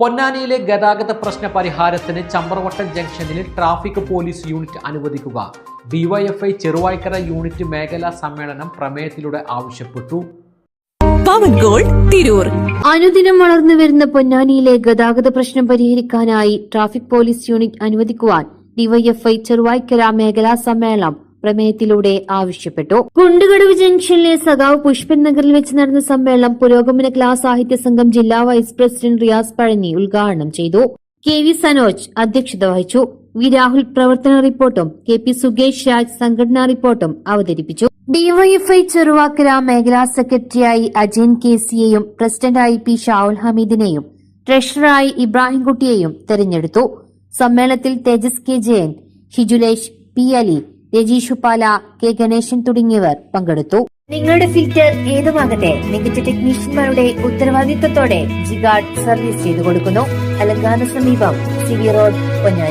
പൊന്നാനിയിലെ ഗതാഗത പ്രശ്ന പരിഹാരത്തിന് ചമ്പ്രവട്ടം ജംഗ്ഷനിൽ ട്രാഫിക് പോലീസ് യൂണിറ്റ് അനുവദിക്കുക. ഡിവൈഎഫ്ഐ ചെറുവായ്ക്കര യൂണിറ്റ് മേഖലാ സമ്മേളനം പ്രമേയത്തിലൂടെ ആവശ്യപ്പെട്ടു. പവൻ ഗോൾഡ് തിരൂർ. അനുദിനം വളർന്നു വരുന്ന പൊന്നാനിയിലെ ഗതാഗത പ്രശ്നം പരിഹരിക്കാനായി ട്രാഫിക് പോലീസ് യൂണിറ്റ് അനുവദിക്കുവാൻ ഡിവൈഎഫ്ഐ ചെറുവായ്ക്കര മേഖലാ സമ്മേളനം പ്രമേയത്തിലൂടെ ആവശ്യപ്പെട്ടു. കുണ്ടുകടവ് ജംഗ്ഷനിലെ സഖാവ് പുഷ്പൻ നഗറിൽ വെച്ച് നടന്ന സമ്മേളനം പുരോഗമന ക്ലാസ് സാഹിത്യ സംഘം ജില്ലാ വൈസ് പ്രസിഡന്റ് റിയാസ് പഴഞ്ഞി ഉദ്ഘാടനം ചെയ്തു. കെ വി സനോജ് അധ്യക്ഷത വഹിച്ചു. വി രാഹുൽ പ്രവർത്തന റിപ്പോർട്ടും കെ പി സുകേഷ് രാജ് സംഘടനാ റിപ്പോർട്ടും അവതരിപ്പിച്ചു. ഡിവൈഎഫ്ഐ ചെറുവാക്കര മേഖലാ സെക്രട്ടറിയായി അജയൻ കെ സിയെയും പ്രസിഡന്റായി പി ഷാവുൽ ഹമീദിനെയും ട്രഷററായി ഇബ്രാഹിംകുട്ടിയെയും തെരഞ്ഞെടുത്തു. സമ്മേളനത്തിൽ Thejas K Jayan Shijulesh P Ali Rajeesh Uppala K Ganesan തുടങ്ങിയവർ പങ്കെടുത്തു. നിങ്ങളുടെ ഫിൽറ്റർ ഏതുമാകട്ടെ മികച്ച ടെക്നീഷ്യന്മാരുടെ ഉത്തരവാദിത്തത്തോടെ ജിഗാർഡ് സർവീസ് ചെയ്തു കൊടുക്കുന്നു അലങ്കാന സമീപം സി വി റോഡ് പൊന്നാനി.